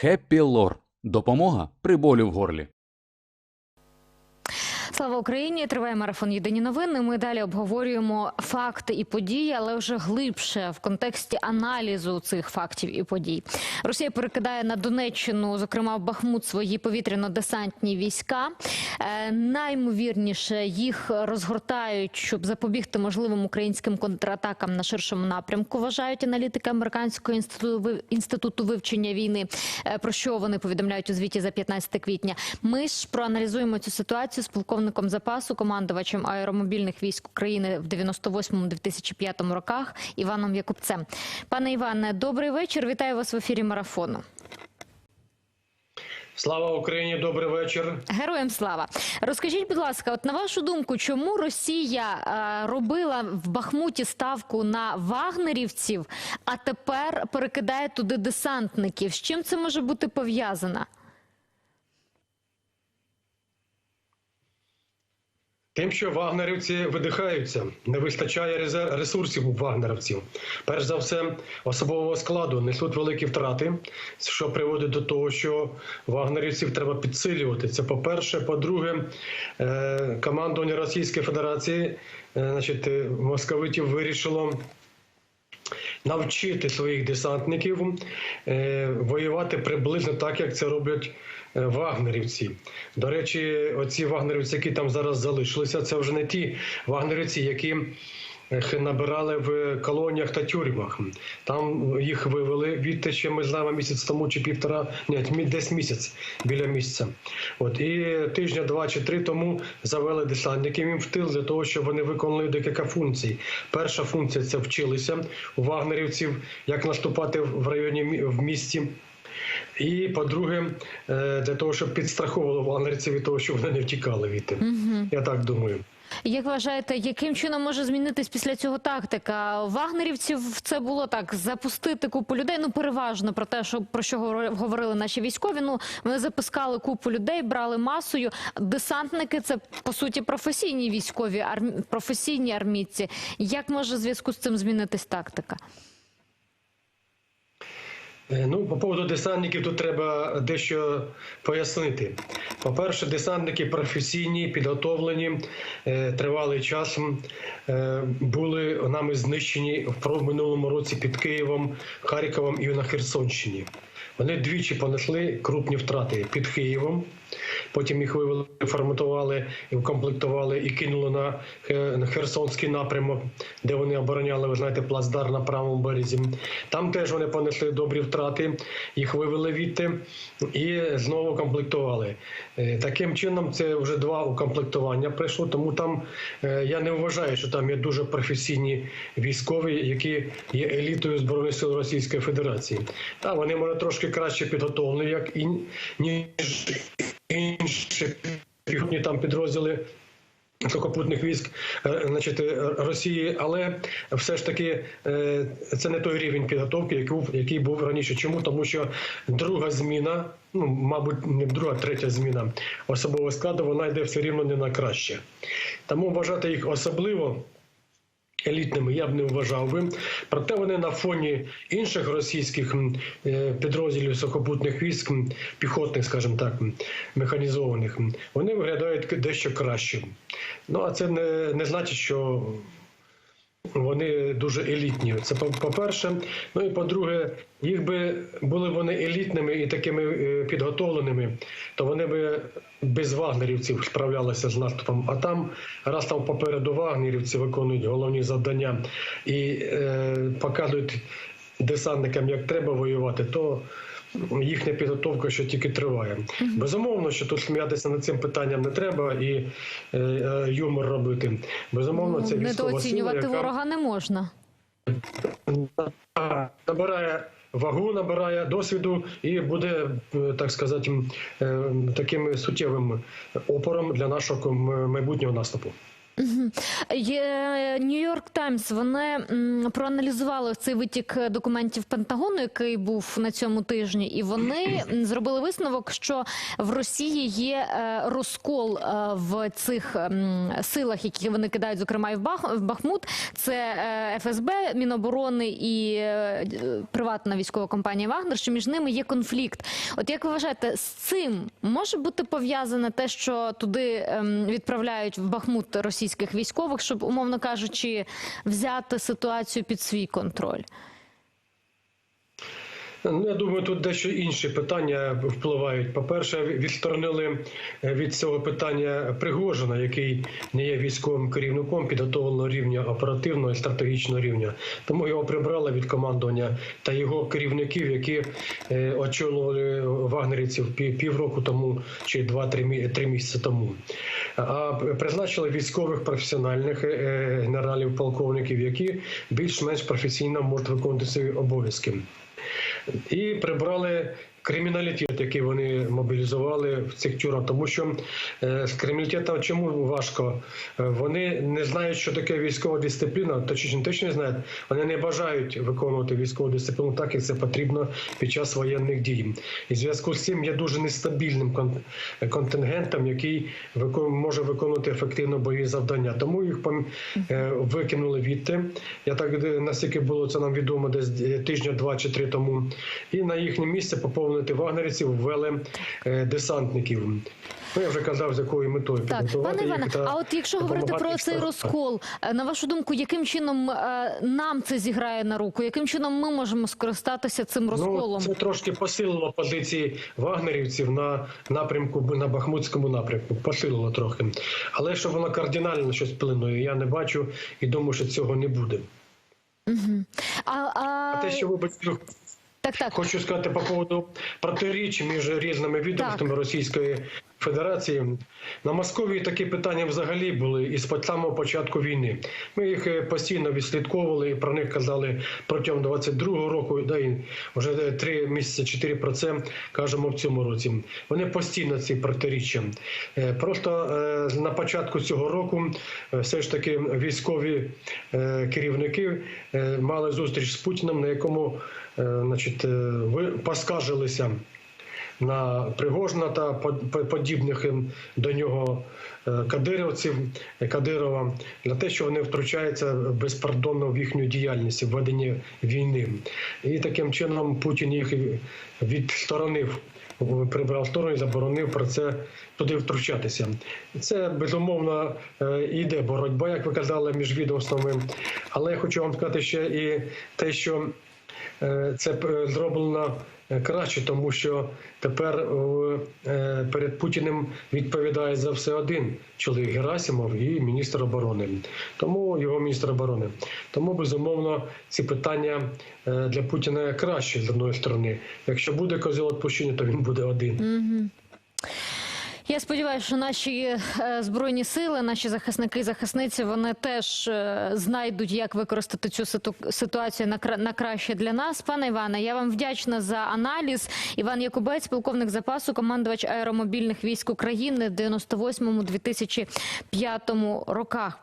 Хеппі Лор. Допомога при болю в горлі. Слава Україні! Триває марафон Єдині новини. Ми далі обговорюємо факти і події, але вже глибше в контексті аналізу цих фактів і подій. Росія перекидає на Донеччину, зокрема в Бахмут, свої повітряно-десантні війська. Е, наймовірніше їх розгортають, щоб запобігти можливим українським контратакам на ширшому напрямку. Вважають аналітики американського інституту вивчення війни. Е, Про що вони повідомляють у звіті за 15 квітня. Ми ж проаналізуємо цю ситуацію з полковником запасу, командувачем аеромобільних військ України в 98-2005 роках Іваном Якубцем. Пане Іване, добрий вечір. Вітаю вас в ефірі марафону. Слава Україні, добрий вечір. Героям слава. Розкажіть, будь ласка, от на вашу думку, чому Росія е, робила в Бахмуті ставку на вагнерівців, а тепер перекидає туди десантників? З чим це може бути пов'язано? Тим, що вагнерівці видихаються, не вистачає ресурсів у вагнерівців. Перш за все, особового складу несуть великі втрати, що приводить до того, що вагнерівців треба підсилювати. Це по-перше. По-друге, е, командування Російської Федерації, е, значить, е, московитів вирішило. Навчити своїх десантників воювати приблизно так, як це роблять вагнерівці. До речі, оці вагнерівці, які там зараз залишилися, це вже не ті вагнерівці, які набирали в колоніях та тюрмах. Там їх вивели від ще ми знаємо місяць тому чи півтора, ні, десь місяць біля місяця. От і тижня, два чи три тому завели десантників їм в тил для того, щоб вони виконали декілька функцій. Перша функція це вчилися у вагнерівців, як наступати в районі в місті. І по-друге, е, для того, щоб підстраховували вагнерівців від того, щоб вони не втікали від Я так думаю. Як вважаєте, яким чином може змінитись після цього тактика? Вагнерівців це було так: запустити купу людей. Ну переважно про те, що про що говори- говорили наші військові. Ну вони запускали купу людей, брали масою. Десантники це по суті професійні військові, арм... професійні армійці. Як може в зв'язку з цим змінитись тактика? Е, Ну, по поводу десантників тут треба дещо пояснити. По-перше, десантники професійні, підготовлені, е, тривалий час е, були нами знищені в минулому році під Києвом, Харковом і на Херсонщині. Вони двічі понесли крупні втрати під Києвом. Потім їх вивели, форматували і укомплектували і кинули на Херсонський напрямок, де вони обороняли, ви знаєте, плацдар на правому березі. Там теж вони понесли добрі втрати, їх вивели відти і знову комплектували. Е, Таким чином, це вже два укомплектування пройшло. Тому там е, я не вважаю, що там є дуже професійні військові, які є елітою збройних сил Російської Федерації. Та вони може трошки краще підготовлені, як і ніж інші піхотні там підрозділи. Сухопутних військ е, значить, е, Росії, але все ж таки е, це не той рівень підготовки, який був, раніше. Чому? Тому що друга зміна, ну мабуть, не друга, третя зміна особового складу, вона йде все рівно не на краще. Тому вважати їх особливо елітними я б не вважав би. Проте вони на фоні інших російських е, підрозділів сухопутних військ, піхотних, скажімо так, механізованих, вони виглядають дещо краще. Ну а це не, не значить, що вони дуже елітні. Це по- по-перше. Ну і по-друге, їх би були вони елітними і такими е, підготовленими, то вони би без вагнерівців справлялися з наступом. А там, раз там попереду вагнерівці виконують головні завдання і е, показують десантникам, як треба воювати, то їхня підготовка що тільки триває. Безумовно, що тут сміятися над цим питанням не треба і е, е, юмор робити. Безумовно, це військова сила, недооцінювати яка ворога не можна. набирає вагу, набирає досвіду і буде, е, так сказати, е, таким суттєвим опором для нашого майбутнього наступу. Мгм. Нью-Йорк Таймс вони проаналізували цей витік документів Пентагону, який був на цьому тижні, і вони зробили висновок, що в Росії є е, розкол е, в цих силах, які вони кидають, зокрема і в Бах Бахмут. Це е, ФСБ, Міноборони і е, приватна військова компанія Вагнер. Що між ними є конфлікт. От як ви вважаєте, з цим може бути пов'язане те, що туди ем, відправляють в Бахмут російських військових, щоб, умовно кажучи, взяти ситуацію під свій контроль? Ну, я думаю, тут дещо інші питання впливають. По-перше, відсторонили е, від цього питання Пригожина, який не є військовим керівником підготовленого рівня оперативного і стратегічного рівня. Тому його прибрали від командування та його керівників, які е, очолювали вагнерівців пів- півроку тому чи два-три мі- три місяці тому. А призначили військових професіональних е, генералів, полковників, які більш-менш професійно можуть виконувати свої обов'язки і прибрали криміналітет, який вони мобілізували в цих тюрмах. Тому що е, з криміналітетом чому важко? Е, Вони не знають, що таке військова дисципліна, точніше, точно не знають. Вони не бажають виконувати військову дисципліну так, як це потрібно під час воєнних дій. І в зв'язку з цим є дуже нестабільним контингентом, який може виконувати ефективно бойові завдання. Тому їх е, викинули відти. Я так наскільки було це нам відомо, десь тижня два чи три тому. І на їхнє місце поповнити вагнерівців ввели десантників. Ну, я вже казав, з якою метою Так, підготувати пане їх Іване, та а от якщо говорити про їх цей розкол, е, на вашу думку, яким чином е, нам це зіграє на руку? Яким чином ми можемо скористатися цим розколом? Ну, це трошки посилило позиції вагнерівців на напрямку на Бахмутському напрямку. Посилило трохи. Але щоб воно кардинально щось вплинуло, я не бачу і думаю, що цього не буде. А, а... А те, що ви Так, так. Хочу сказати по поводу протиріч між різними відомствами Російської Федерації. На Московії такі питання взагалі були із самого початку війни. Ми їх е, постійно відслідковували і про них казали протягом 22-го року, да і вже три місяці, чотири про це кажемо в цьому році. Вони постійно ці протиріччя. Е, Просто е, на початку цього року е, все ж таки військові е, керівники е, мали зустріч з Путіним, на якому е, значить, е, поскаржилися на Пригожина та под- подібних до нього е, кадирівців е, Кадирова на те, що вони втручаються безпардонно в їхню діяльність в веденні війни. І таким чином Путін їх відсторонив. Прибрав сторону і заборонив про це туди втручатися. Це безумовно е, іде боротьба, як ви казали, між відомствами. Але я хочу вам сказати ще і те, що це е, зроблено е, краще, тому що тепер е, перед Путіним відповідає за все один чоловік Герасимов і міністр оборони. Тому його міністр оборони. Тому безумовно ці питання е, для Путіна краще з одної сторони. Якщо буде козел відпущення, то він буде один. Я сподіваюся, що наші е, збройні сили, наші захисники і захисниці, вони теж е, знайдуть, як використати цю ситу- ситуацію на краще для нас. Пане Іване, я вам вдячна за аналіз. Іван Якубець, полковник запасу, командувач аеромобільних військ України в 98-2005 роках.